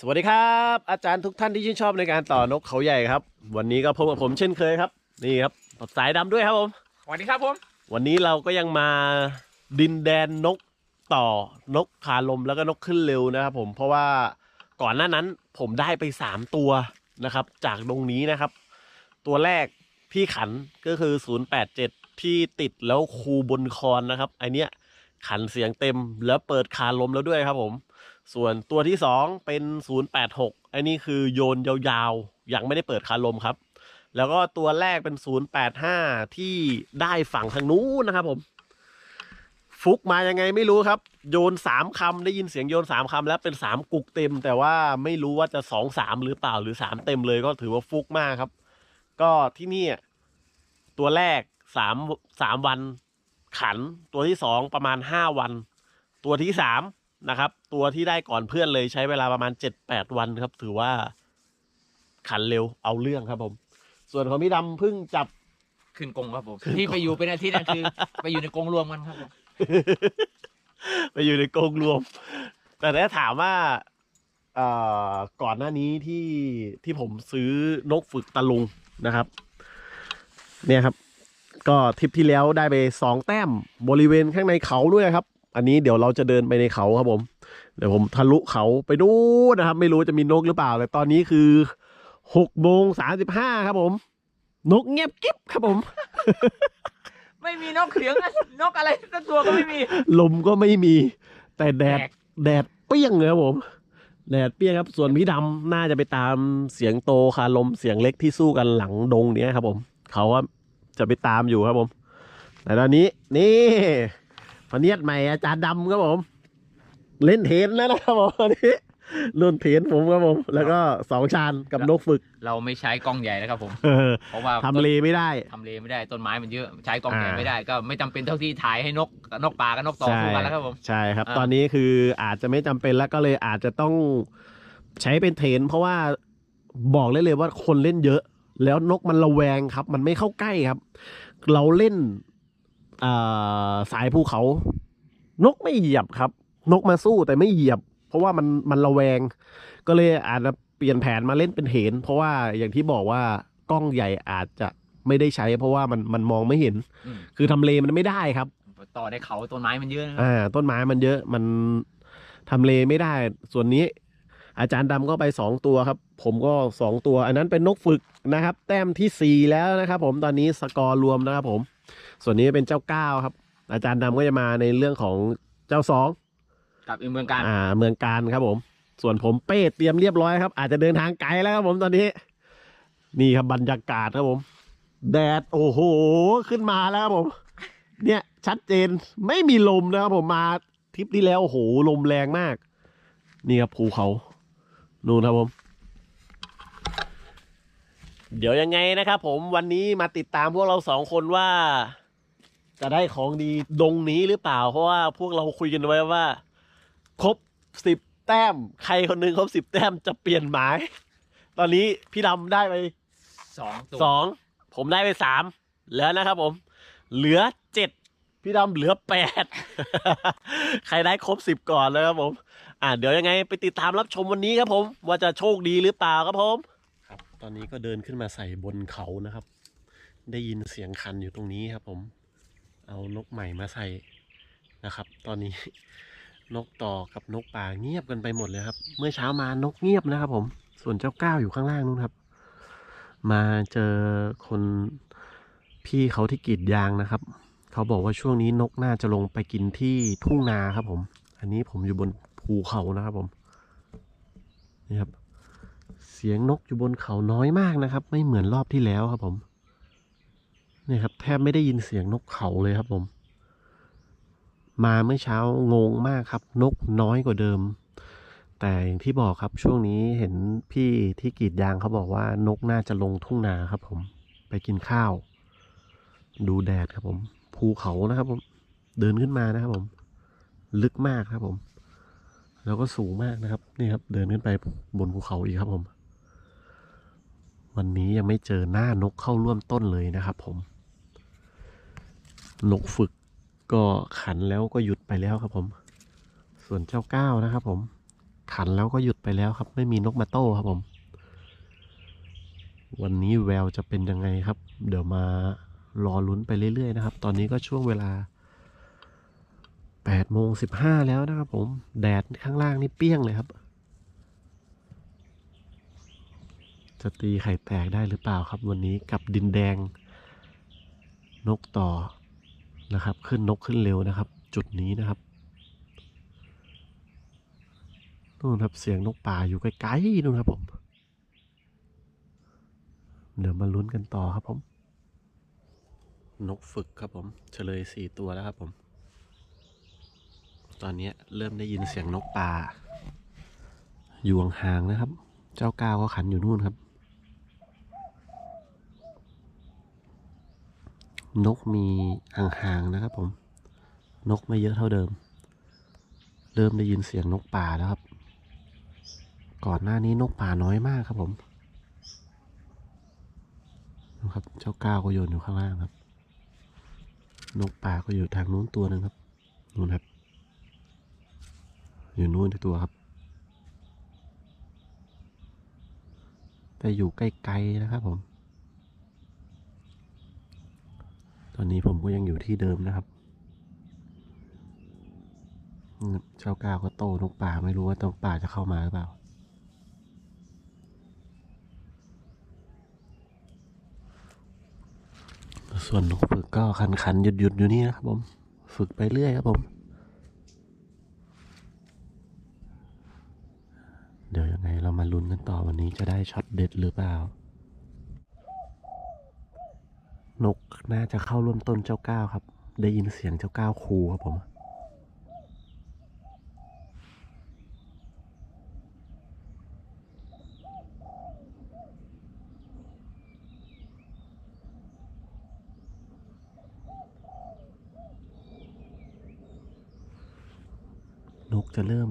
สวัสดีครับ อาจารย์ทุกท่านที่ชื่นชอบในการต่อนกเขาใหญ่ครับ วันนี้ก็พบกับผมเช่นเคยครับ นี่ครับสายดำด้วยครับผม สวัสดีครับผม วันนี้เราก็ยังมาดินแดนนกต่อนกคาลมแล้วก็นกขึ้นเร็วนะครับผมเพราะว่าก่อนหน้านั้นผมได้ไปสามตัวนะครับ จากตรงนี้นะครับ ตัวแรกพี่ขันก็คือ 087 ที่ติดแล้วคูบนคอนนะครับไอเนี้ยขันเสียงเต็มแล้วเปิดคาลมแล้วด้วยครับผม ส่วนตัวที่สองเป็น 086 อันนี้คือโยนยาวๆ ยังไม่ได้เปิดคาลมครับ แล้วก็ตัวแรกเป็น 085 ที่ได้ฝั่งทางนู้นนะครับผม ฟุกมายังไงไม่รู้ครับ โยนสามคำได้ยินเสียงโยนสามคำแล้วเป็นสามกุกเต็ม แต่ว่าไม่รู้ว่าจะสองสามหรือเปล่าหรือสามเต็มเลยก็ถือว่าฟุกมากครับ ก็ที่นี่ตัวแรกสามสามวันขัน ตัวที่สองประมาณห้าวัน ตัวที่สาม นะครับ ตัวที่ได้ก่อนเพื่อนเลยใช้เวลาประมาณเจ็ดแปดวันครับ ถือว่าขันเร็วเอาเรื่องครับผม ส่วนของพี่ดำเพิ่งจับ ขึ้นกรงครับผมขึ้นกรงที่ไปอยู่เป็นอาทิตย์นั่นคือ ไปอยู่ในกรงรวมกันครับผมไปอยู่ในกรงรวม แต่ถ้าถามว่าเอ่อก่อนหน้านี้ที่ที่ผมซื้อนกฝึกตะลุงนะครับ เนี่ยครับ ก็ทริปที่แล้วได้ไปสองแต้มบริเวณข้างในเขาด้วยครับ อันนี้เดี๋ยวเราจะเดินไปในเขาครับผม เดี๋ยวผมทะลุเขาไปดูนะครับ ไม่รู้จะมีนกหรือเปล่าแต่ตอนนี้คือหกโมงสามสิบห้าครับผม นกเงียบกิ๊บครับผม ไม่มีนกเขียงนะนกอะไรสักตัวก็ไม่มี ลมก็ไม่มี แต่แดดแดดแดดเปรี้ยงเลยครับผม แดดเปรี้ยงครับ ส่วนพี่ดำน่าจะไปตามเสียงโตคาลมเสียงเล็กที่สู้กันหลังดงเนี้ยครับผม เขาว่าจะไปตามอยู่ครับผม แต่ตอนนี้นี่ พเนียดใหม่อาจารย์ดำครับผม เล่นเทนแล้วนะครับผมตอนนี้รุ่นเทนผมครับผม แล้วก็สองชานกับนกฝึก เราไม่ใช้กล้องใหญ่นะครับผมเออเพราะว่าทำเลไม่ได้ทำเลไม่ได้ต้นไม้มันเยอะใช้กล้องใหญ่อ่าไม่ได้ก็ไม่จำเป็นเท่าที่ถ่ายให้นกกับนกป่ากับนกต่อสู้กันแล้วครับผมใช่ครับอ่าตอนนี้คืออาจจะไม่จำเป็นแล้วก็เลยอาจจะต้องใช้เป็นเทรนเพราะว่าบอกเลยเลยว่าคนเล่นเยอะ แล้วนกมันระแวงครับ มันไม่เข้าใกล้ครับ เราเล่นอ่า สายภูเขา นกไม่เหยียบครับ นกมาสู้แต่ไม่เหยียบ เพราะว่ามันมันระแวง ก็เลยอาจจะเปลี่ยนแผนมาเล่นเป็นเถนเพราะว่าอย่างที่บอกว่ากล้องใหญ่อาจจะไม่ได้ใช้ เพราะว่ามันมันมองไม่เห็นอืมคือทำเลมันไม่ได้ครับ ต่อในเขาต้นไม้มันเยอะนะครับอ่าต้นไม้มันเยอะมันทำเลไม่ได้ ส่วนนี้ อาจารย์ดำก็ไปสองตัวครับ ผมก็สองตัว อันนั้นเป็นนกฝึกนะครับ แต้มที่สี่แล้วนะครับ ผมตอนนี้สกอร์รวมนะครับผม ส่วนนี้เป็นเจ้าเก้าครับ อาจารย์ดำก็จะมาในเรื่องของเจ้าสองกับอีกเมืองการอ่าเมืองการครับผม ส่วนผมเป้เตรียมเรียบร้อยครับ อาจจะเดินทางไกลแล้วครับผมตอนนี้ นี่ครับบรรยากาศครับผม แดดโอ้โหขึ้นมาแล้วครับผม เนี่ยชัดเจนไม่มีลมนะครับผมมาทริปที่แล้วโอ้โหลมแรงมาก นี่ครับภูเขา นู่นครับผม เดี๋ยวยังไงนะครับผมวันนี้มาติดตามพวกเราสองคนว่า จะได้ของดีดงนี้หรือเปล่า เพราะว่าพวกเราคุยกันไว้ว่า ครบสิบแต้ม ใครคนหนึ่งครบสิบแต้มจะเปลี่ยนหมาย ตอนนี้พี่ดำได้ไปสองตัวสองผมได้ไปสามแล้วนะครับผม เหลือเจ็ด พี่ดำเหลือแปด ใครได้ครบสิบก่อนแล้วครับผม อ่าเดี๋ยวยังไงไปติดตามรับชมวันนี้ครับผม ว่าจะโชคดีหรือเปล่าครับผม ครับ ตอนนี้ก็เดินขึ้นมาใส่บนเขานะครับ ได้ยินเสียงคันอยู่ตรงนี้ครับ ผม เอานกใหม่มาใส่นะครับ ตอนนี้ นกต่อกับนกป่าเงียบกันไปหมดเลยครับ เมื่อเช้ามานกเงียบนะครับ ผม ส่วนเจ้าก้าวอยู่ข้างล่างนู้นครับ มาเจอคนพี่เขาที่กรีดยางนะครับ เขาบอกว่าช่วงนี้นกน่าจะลงไปกินที่ทุ่งนาครับผม อันนี้ผมอยู่บนภูเขานะครับผม นี่ครับ เสียงนกอยู่บนเขาน้อยมากนะครับ ไม่เหมือนรอบที่แล้วครับผม นี่ครับ แทบไม่ได้ยินเสียงนกเขาเลยครับผม มาเมื่อเช้างงมากครับ นกน้อยกว่าเดิม แต่อย่างที่บอกครับช่วงนี้เห็นพี่ที่กรีดยางเขาบอกว่านกน่าจะลงทุ่งนาครับผม ไปกินข้าว ดูแดดครับผม ภูเขานะครับผม เดินขึ้นมานะครับผม ลึกมากครับผม แล้วก็สูงมากนะครับ นี่ครับ เดินขึ้นไปบนภูเขาอีกครับผม วันนี้ยังไม่เจอหน้านกเข้าร่วมต้นเลยนะครับผม นกฝึกก็ขันแล้วก็หยุดไปแล้วครับผม ส่วนเจ้าก้าวนะครับผม ขันแล้วก็หยุดไปแล้วครับ ไม่มีนกมาโต้ครับผม วันนี้แววจะเป็นยังไงครับ เดี๋ยวมา รอลุ้นไปเรื่อยๆนะครับ ตอนนี้ก็ช่วงเวลา8โมง15 แล้วนะครับผม แดดข้างล่างนี่เปรี้ยงเลยครับ จะตีไข่แตกได้หรือเปล่าครับ วันนี้กับดินแดง นกต่อนะครับ ขึ้นนกขึ้นเร็วนะครับ จุดนี้นะครับนู่นครับเสียงนกป่าอยู่ไกลๆนู่นครับผม เดี๋ยวมาลุ้นกันต่อครับผม นกฝึกครับผม เฉลยสี่ตัวแล้วครับผม ตอนนี้เริ่มได้ยินเสียงนกป่า อยู่ห่างๆนะครับ เจ้าก้าวก็ขันอยู่นู่นครับ นกมีห่างๆนะครับผม นกไม่เยอะเท่าเดิม เริ่มได้ยินเสียงนกป่าแล้วครับ ก่อนหน้านี้นกป่าน้อยมากครับผมนะครับ เจ้าก้าวก็โยนอยู่ข้างล่างครับ นกป่าก็อยู่ทางนู้นตัวหนึ่งครับนู่นครับ อยู่นู่นตัวครับ แต่อยู่ไกล้ๆนะครับผม ตอนนี้ผมก็ยังอยู่ที่เดิมนะครับเจ้าก้าวก็โตนกป่าไม่รู้ว่านกป่าจะเข้ามาหรือเปล่า ส่วนนกฝึกก็คันคันๆหยุดหยุดๆ อยู่นี่นะครับผม ฝึกไปเรื่อยครับผม เดี๋ยวยังไงเรามาลุ้นกันต่อวันนี้จะได้ช็อตเด็ดหรือเปล่า นกน่าจะเข้าร่วมต้นเจ้าก้าวครับ ได้ยินเสียงเจ้าก้าวคูครับผม นกจะเริ่ม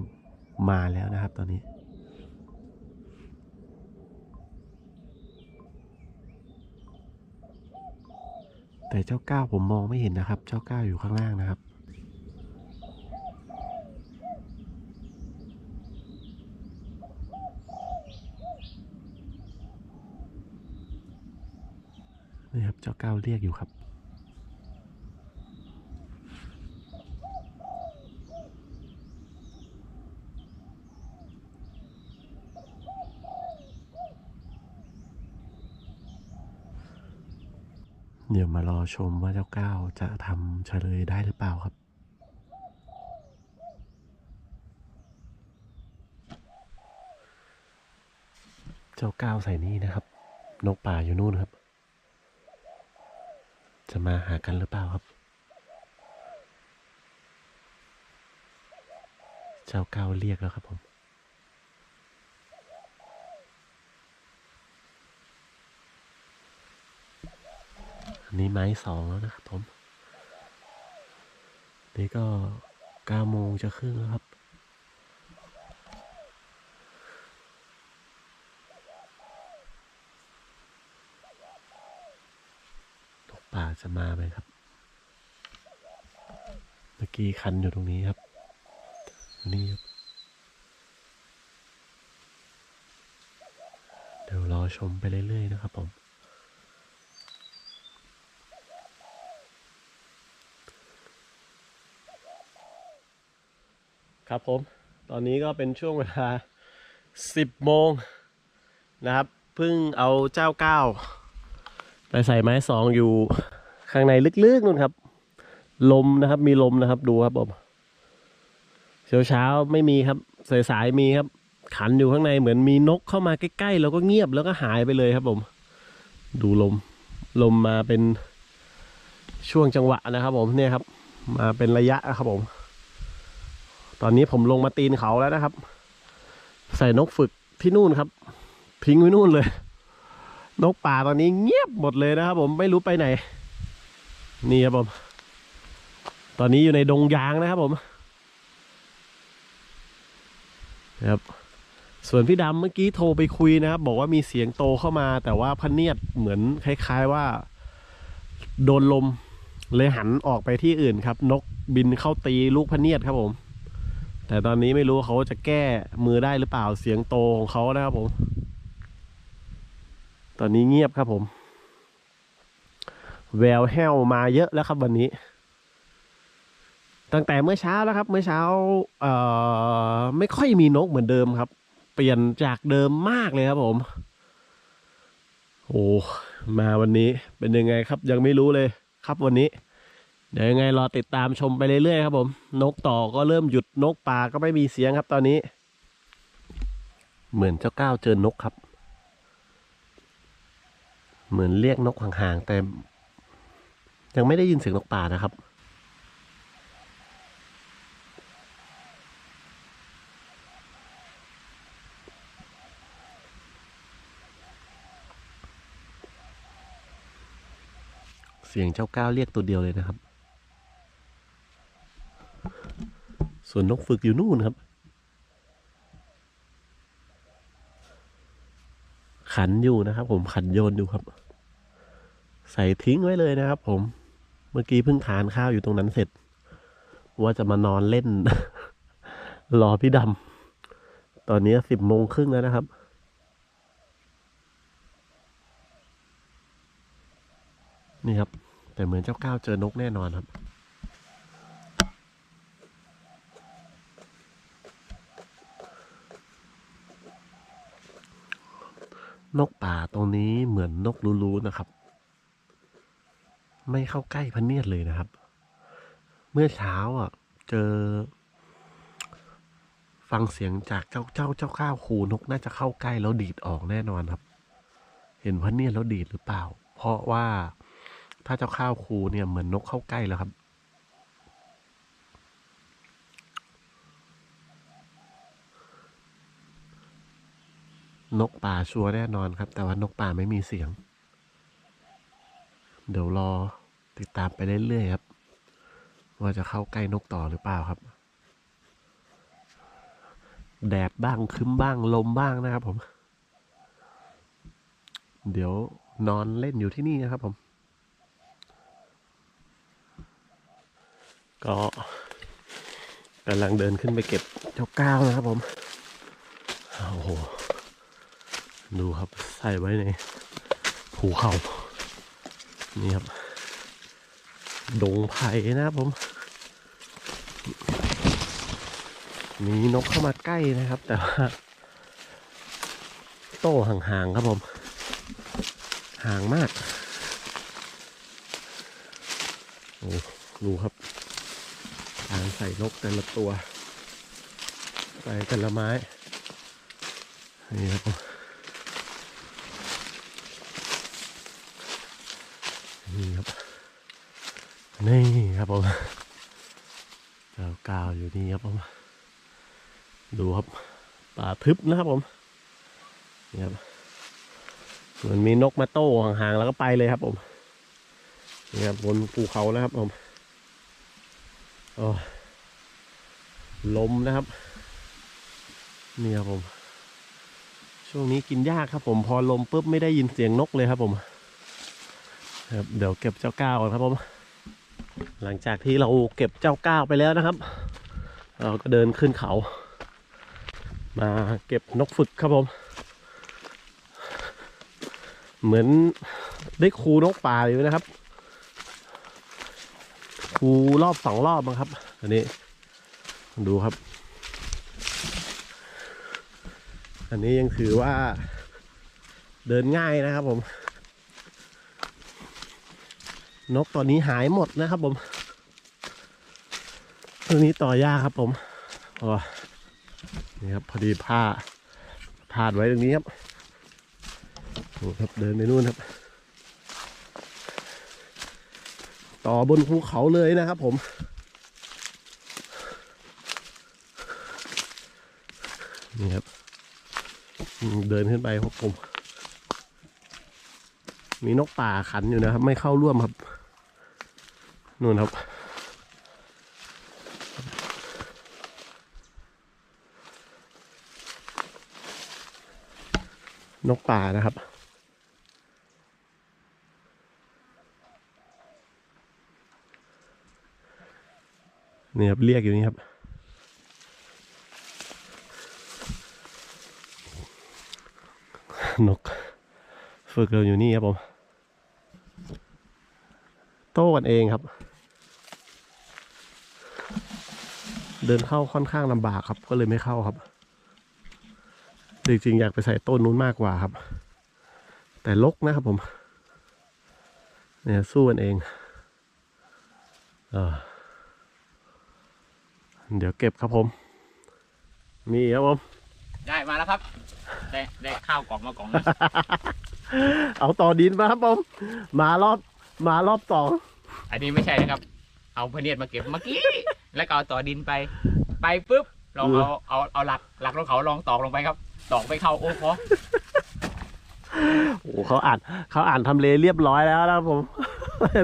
มาแล้วนะครับตอนนี้ แต่เจ้าก้าวผมมองไม่เห็นนะครับ เจ้าก้าวอยู่ข้างล่างนะครับนี่ครับเจ้าก้าวเรียกอยู่ครับ เดี๋ยวมารอชมว่าเจ้าก้าวจะทำเฉลยได้หรือเปล่าครับเจ้าก้าวใส่นี่นะครับ นกป่าอยู่นู่นครับ จะมาหากันหรือเปล่าครับ เจ้าก้าวเรียกแล้วครับผม นี้ไม้สองแล้วนะครับผม นี่ก็เก้าโมงจะครึ่งแล้วครับ นกป่าจะมาไหมครับ เมื่อกี้คันอยู่ตรงนี้ครับ นี่ครับเดี๋ยวรอชมไปเรื่อยๆนะครับผม ครับผม ตอนนี้ก็เป็นช่วงเวลา 10 โมงนะครับเพิ่งเอาเจ้าเก้าไปใส่ไม้สองอยู่ข้างในลึกๆนู่นครับ ลมนะครับมีลมนะครับดูครับผมเช้าเช้าๆไม่มีครับสายๆมีครับ ขันอยู่ข้างในเหมือนมีนกเข้ามาใกล้ๆแล้วก็เงียบแล้วก็หายไปเลยครับผม ดูลม ลมมาเป็นช่วงจังหวะนะครับผมเนี่ยครับ มาเป็นระยะครับผม อนนี้ผมลงมาตีนเขาแล้วนะครับ ใส่นกฝึกที่นู่นครับ ทิ้งไว้นู่นเลย นกป่าตอนนี้เงียบหมดเลยนะครับผมไม่รู้ไปไหน นี่ครับผม ตอนนี้อยู่ในดงยางนะครับผมครับส่วนพี่ดำเมื่อกี้โทรไปคุยนะครับ บอกว่ามีเสียงโตเข้ามา แต่ว่าพเนียดเหมือนคล้าย ๆว่า โดนลมเลยหันออกไปที่อื่นครับ นกบินเข้าตีลูกพเนียดครับผม แต่ตอนนี้ไม่รู้เขาจะแก้มือได้หรือเปล่าเสียงโตของเขานะครับผม ตอนนี้เงียบครับผม แววแห้วมาเยอะแล้วครับวันนี้ ตั้งแต่เมื่อเช้าแล้วครับ เมื่อเช้า เอ่อ ไม่ค่อยมีนกเหมือนเดิมครับ เปลี่ยนจากเดิมมากเลยครับผม โอ้ มาวันนี้เป็นยังไงครับ ยังไม่รู้เลยครับวันนี้ เดี๋ยวยังไงรอติดตามชมไปเรื่อยๆครับผม นกต่อก็เริ่มหยุดนกป่าก็ไม่มีเสียงครับตอนนี้ เหมือนเจ้าก้าวเจอนกครับ เหมือนเรียกนกห่างๆแต่ยังไม่ได้ยินเสียงนกป่านะครับเสียงเจ้าก้าวเรียกตัวเดียวเลยนะครับ ส่วนนกฝึกอยู่นู่นครับ ขันอยู่นะครับผมขันโยนอยู่ครับ ใส่ทิ้งไว้เลยนะครับผม เมื่อกี้เพิ่งทานข้าวอยู่ตรงนั้นเสร็จ ว่าจะมานอนเล่น รอพี่ดำตอนนี้สิบโมงครึ่งแล้วนะครับนี่ครับ แต่เหมือนเจ้าก้าวเจอนกแน่นอนครับ นกป่าตรงนี้เหมือนนกรู้ๆนะครับ ไม่เข้าใกล้พเนียดเลยนะครับ เมื่อเช้าอะ เจอ ฟังเสียงจากเจ้าเจ้าเจ้าข้าวคูนกน่าจะเข้าใกล้แล้วดีดออกแน่นอนครับ เห็นพเนียดแล้วดีดหรือเปล่า เพราะว่าถ้าเจ้าข้าวคูเนี่ยเหมือนนกเข้าใกล้แล้วครับ นกป่าชัวร์แน่นอนครับ แต่ว่านกป่าไม่มีเสียง เดี๋ยวรอติดตามไปเรื่อยๆครับ ว่าจะเข้าใกล้นกต่อหรือเปล่าครับ แดดบ้างคึ้มบ้างลมบ้างนะครับผม เดี๋ยวนอนเล่นอยู่ที่นี่นะครับผม ก็กำลังเดินขึ้นไปเก็บเจ้าก้าวนะครับผม โอ้โห ดูครับใส่ไว้ในภูเขา นี่ครับ ดงไผ่นะครับผม มีนกเข้ามาใกล้นะครับ แต่ว่าโต้ห่างๆครับผม ห่างมาก โอ้ดูครับการใส่นกแต่ละตัว ใส่แต่ละไม้ นี่ครับผม นี่ครับ นี่ ครับผมเจ้ากาวอยู่นี่ครับผม ดูครับป่าทึบนะครับผมนี่ครับเหมือนมีนกมาโต้ห่างๆแล้วก็ไปเลยครับผมนี่ครับบนภูเขานะครับผมโอ้ลมนะครับนี่ครับผม ช่วงนี้กินยากครับผม พอลมปุ๊บไม่ได้ยินเสียงนกเลยครับผมครับเดี๋ยวเก็บเจ้าก้าวก่อนครับผม หลังจากที่เราเก็บเจ้าก้าวไปแล้วนะครับ เราก็เดินขึ้นเขา มาเก็บนกฝึกครับผม เหมือนได้ครูนกป่าอยู่นะครับครูรอบสองรอบมั้งครับ อันนี้ ดูครับ อันนี้ยังถือว่าเดินง่ายนะครับผม นกตัวนี้หายหมดนะครับผม ตัวนี้ต่อยากครับผมอ๋อนี่ครับพอดีผ้าพาดไว้ตรงนี้ครับโอ้ครับเดินไปนู่นครับ ต่อบนภูเขาเลยนะครับผมนี่ครับเดินขึ้นไปครับผม มีนกป่าขันอยู่นะครับ ไม่เข้าร่วมครับ นู่นครับ นกป่านะครับนี่ครับเรียกอยู่นี่ครับ นก ฝึกเราอยู่นี่ครับผม โต้กันเองครับ เดินเข้าค่อนข้างลำบากครับ ก็เลยไม่เข้าครับจริงๆอยากไปใส่ต้นนู้นมากกว่าครับ แต่ลกนะครับผม เนี่ยสู้กันเองเออเดี๋ยวเก็บครับผม มีครับผม ได้มาแล้วครับ ได้ได้ข้าวกล่องมากล่องนึงเอาต่อดินมาครับผม มารอบมารอบสอง อันนี้ไม่ใช่นะครับ เอาพะเนียดมาเก็บเมื่อกี้ แล้วก็เอาต่อดินไป ไปปุ๊บลองเอาเอาเอาหลักหลักรถเขาลองตอกลงไปครับตอกไปเข้าโอ้พอโอ้โหเขาอ่านเขาอ่านทำเลเรียบร้อยแล้วนะครับผม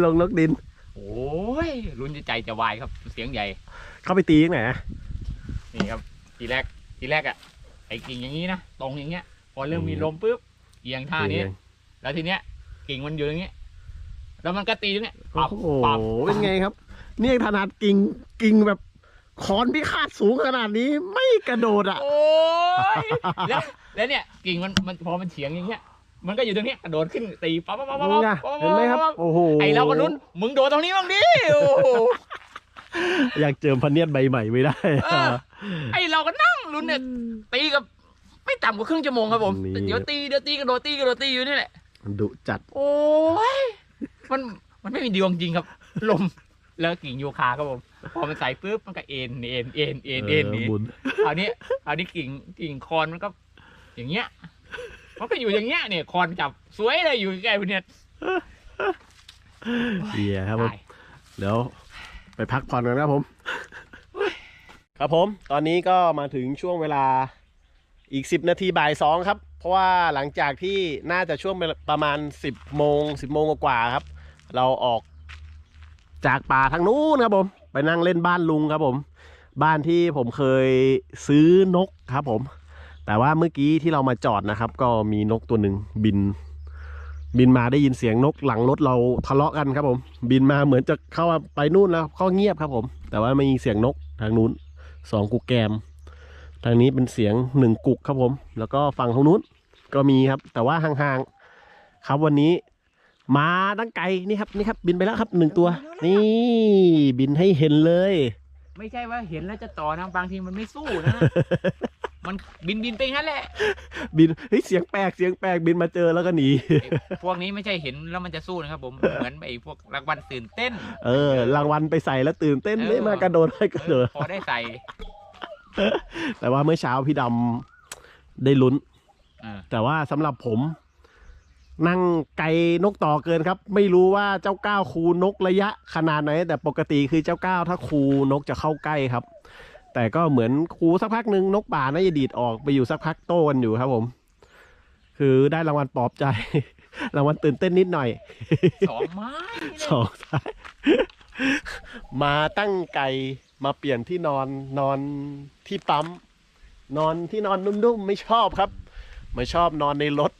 ลงนกดิน โอ้ยลุ้นจะใจจะวายครับ เสียงใหญ่ เข้าไปตีที่ไหนอะนี่ครับ ทีแรกทีแรกอะไอ้กิ่งอย่างนี้นะตรงอย่างเงี้ย พอเริ่มมีลมปุ๊บเอียงท่านี้ แล้วทีเนี้ยกิ่งมันอยู่อย่างเงี้ยแล้วมันก็ตีตรงเนี้ยโอ้ปับโหปับเป็นไงครับ เนี่ยขนาดกิ่งกิ่งแบบคอนพิฆาตสูงขนาดนี้ไม่กระโดดอะ โอ้ยแล้วแล้วเนี่ยกิ่งมันมันพอมันเฉียงอย่างเงี้ย มันก็อยู่ตรงเนี้ยกระโดดขึ้นตีปั๊บปั๊บปั๊บปั๊บนี่ไงปั๊บเห็นไหมครับปั๊บโอ้โหไอเราก็ลุ้นมึงโดดตรงนี้บ้างดิโอ้โหอยากเจอพันเนียดใบใหม่ไม่ได้เออไอเราก็นั่งลุ้นเนี่ยตีกับ ไม่ต่ำกว่าครึ่งชั่วโมงครับผมนี่ เดี๋ยวตีเดี๋ยวตีกระโดดตีกระโดดตีอยู่นี่แหละดุจัด โอ้ยมันมันไม่มีดวงจริงครับ ลม แล้วกิ่งโยคาครับผมพอมันใส่ปุ๊บมันก็เอ็นเอ็นเอ็นเอ็นเอ็นหนี่บุญคราวนี้คราวนี้กิ่งกิ่งคอนมันก็ อย่างเงี้ยมันก็อยู่อย่างเงี้ยเนี่ยคอนจับสวยเลยอยู่ใกล้ๆเนี่ยเดียครับผมตายเดี๋ยวไปพักผ่อนกันครับผม ครับผม ตอนนี้ก็มาถึงช่วงเวลาอีก 10 นาทีบ่ายสองครับ เพราะว่าหลังจากที่น่าจะช่วงประมาณ 10โมง10โมงกว่าๆครับ เราออก จากป่าทางนู้นครับผม ไปนั่งเล่นบ้านลุงครับผม บ้านที่ผมเคยซื้อนกครับผม แต่ว่าเมื่อกี้ที่เรามาจอดนะครับ ก็มีนกตัวหนึ่งบิน บินมาได้ยินเสียงนกหลังรถเราทะเลาะกันครับผม บินมาเหมือนจะเข้าไปนู่นแล้วก็เงียบครับผม แต่ว่าไม่มีเสียงนกทางนู้นสองกุกแกม ทางนี้เป็นเสียงหนึ่งกุกครับผม แล้วก็ฝั่งทางนู้นก็มีครับ แต่ว่าห่างๆครับวันนี้ มาตั้งไกลนี่ครับนี่ครับ บินไปแล้วครับหนึ่งตัว นี่ บินให้เห็นเลย ไม่ใช่ว่าเห็นแล้วจะต่อนะบางทีมันไม่สู้นะ มันบินบินไปงั้นแหละ บินเฮ้ยเสียงแปลกเสียงแปลกบินมาเจอแล้วก็หนีไอ้พวกนี้ไม่ใช่เห็นแล้วมันจะสู้นะครับ ผมเหมือนไอ้พวกรางวัลตื่นเต้น เออ รางวัลไปใส่แล้วตื่นเต้นเออไม่มากระโดดให้กระโดดพอได้ใส่ แต่ว่าเมื่อเช้าพี่ดำได้ลุ้นเออแต่ว่าสำหรับผม นั่งไกลนกต่อเกินครับ ไม่รู้ว่าเจ้าก้าวคูนกระยะขนาดไหน แต่ปกติคือเจ้าก้าวถ้าคูนกจะเข้าใกล้ครับ แต่ก็เหมือนคูสักพักหนึ่งนกป่าน่าจะดีดออกไปอยู่สักพักโต้กันอยู่ครับผม คือได้รางวัลปลอบใจ รางวัลตื่นเต้นนิดหน่อยสองไม้นี่สองสายมาตั้งไก่มาเปลี่ยนที่นอนนอนที่ปั๊มนอนที่นอนนุ่มๆไม่ชอบครับ ไม่ชอบนอนในรถ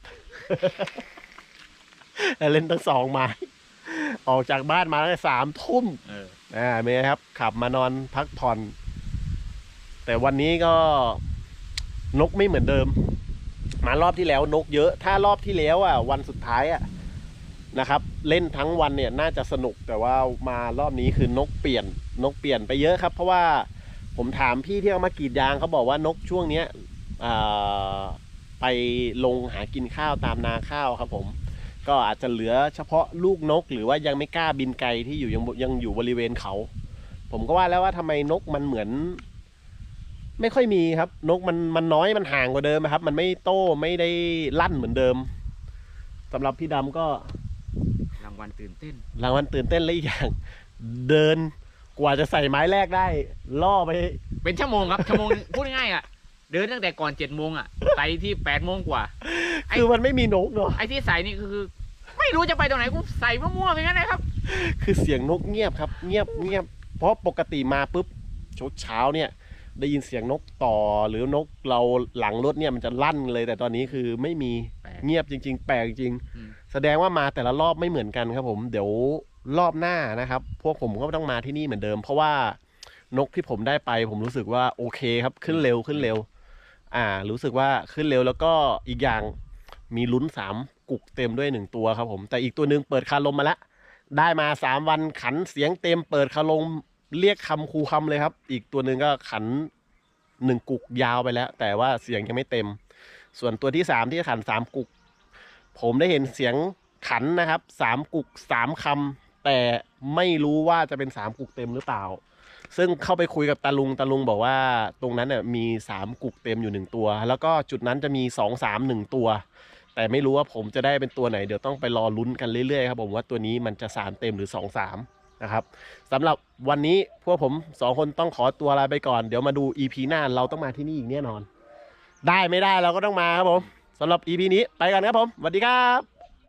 เล่นทั้งสองไม้ออกจากบ้านมาตั้งแต่สามทุ่มเอออ่าเมย์ครับ ขับมานอนพักผ่อน แต่วันนี้ก็นกไม่เหมือนเดิม มารอบที่แล้วนกเยอะ ถ้ารอบที่แล้วอะ วันสุดท้ายอะนะครับ เล่นทั้งวันเนี่ยน่าจะสนุกแต่ว่ามารอบนี้คือนกเปลี่ยน นกเปลี่ยนไปเยอะครับ เพราะว่าผมถามพี่ที่เอามากรีดยางเขาบอกว่านกช่วงเนี้ยอ่าไปลงหากินข้าวตามนาข้าวครับผม ก็อาจจะเหลือเฉพาะลูกนก หรือว่ายังไม่กล้าบินไกลที่อยู่ยังยังอยู่บริเวณเขา ผมก็ว่าแล้วว่าทำไมนกมันเหมือน ไม่ค่อยมีครับ นกมันมันน้อยมันห่างกว่าเดิมอะครับ มันไม่โต้ไม่ได้ลั่นเหมือนเดิมสำหรับพี่ดำก็รางวัลตื่นเต้นรางวัลตื่นเต้นและอีกอย่าง เดินกว่าจะใส่ไม้แรกได้ ล่อไป เป็นชั่วโมงครับชั่วโมงพูดง่ายๆอะเดินตั้งแต่ก่อนเจ็ดโมงอะไปที่แปดโมงกว่าไอ้ คือมันไม่มีนกเนาะไอ้ที่ใส่นี่คือ ไม่รู้จะไปตรงไหนกูใส่มั่วๆอย่างนั้นนะครับ คือเสียงนกเงียบครับ เงียบเงียบเพราะปกติมาปุ๊บเช้าเช้าเนี่ย ได้ยินเสียงนกต่อหรือนกเราหลังรถเนี่ยมันจะลั่นเลย แต่ตอนนี้คือไม่มีแปลกเงียบจริง ๆ แปลกจริงอืมแสดงว่ามาแต่ละรอบไม่เหมือนกันครับ ผมเดี๋ยวรอบหน้านะครับ พวกผมก็ต้องมาที่นี่เหมือนเดิม เพราะว่านกที่ผมได้ไป ผมรู้สึกว่าโอเคครับขึ้นเร็วขึ้นเร็ว อ่า รู้สึกว่าขึ้นเร็วแล้วก็อีกอย่าง มีลุ้นสามกุกเต็มด้วยหนึ่งตัวครับผม แต่อีกตัวหนึ่งเปิดคาลมมาแล้ว ได้มาสามวันขันเสียงเต็มเปิดคาลมเรียกคำคูคำเลยครับ อีกตัวหนึ่งก็ขันหนึ่งกุกยาวไปแล้ว แต่ว่าเสียงยังไม่เต็ม ส่วนตัวที่สามที่ขันสามกุก ผมได้เห็นเสียงขันนะครับสามกุกสามคำแต่ไม่รู้ว่าจะเป็นสามกุกเต็มหรือเปล่า ซึ่งเข้าไปคุยกับตาลุงตาลุงบอกว่าตรงนั้นเน่ยมีสามกุกเต็มอยู่หนึ่งตัว แล้วก็จุดนั้นจะมีสองสามหนึ่งตัว แต่ไม่รู้ว่าผมจะได้เป็นตัวไหน เดี๋ยวต้องไปรอลุ้นกันเรื่อยๆครับผมว่าตัวนี้มันจะสามเต็มหรือสองสามนะครับสำหรับวันนี้พวกผมสองคนต้องขอตัวลาไปก่อน เดี๋ยวมาดู EP หน้าเราต้องมาที่นี่อีกแน่นอน ได้ไม่ได้เราก็ต้องมาครับผมสำหรับ EP นี้ไปกันครับผมสวัสดีครับ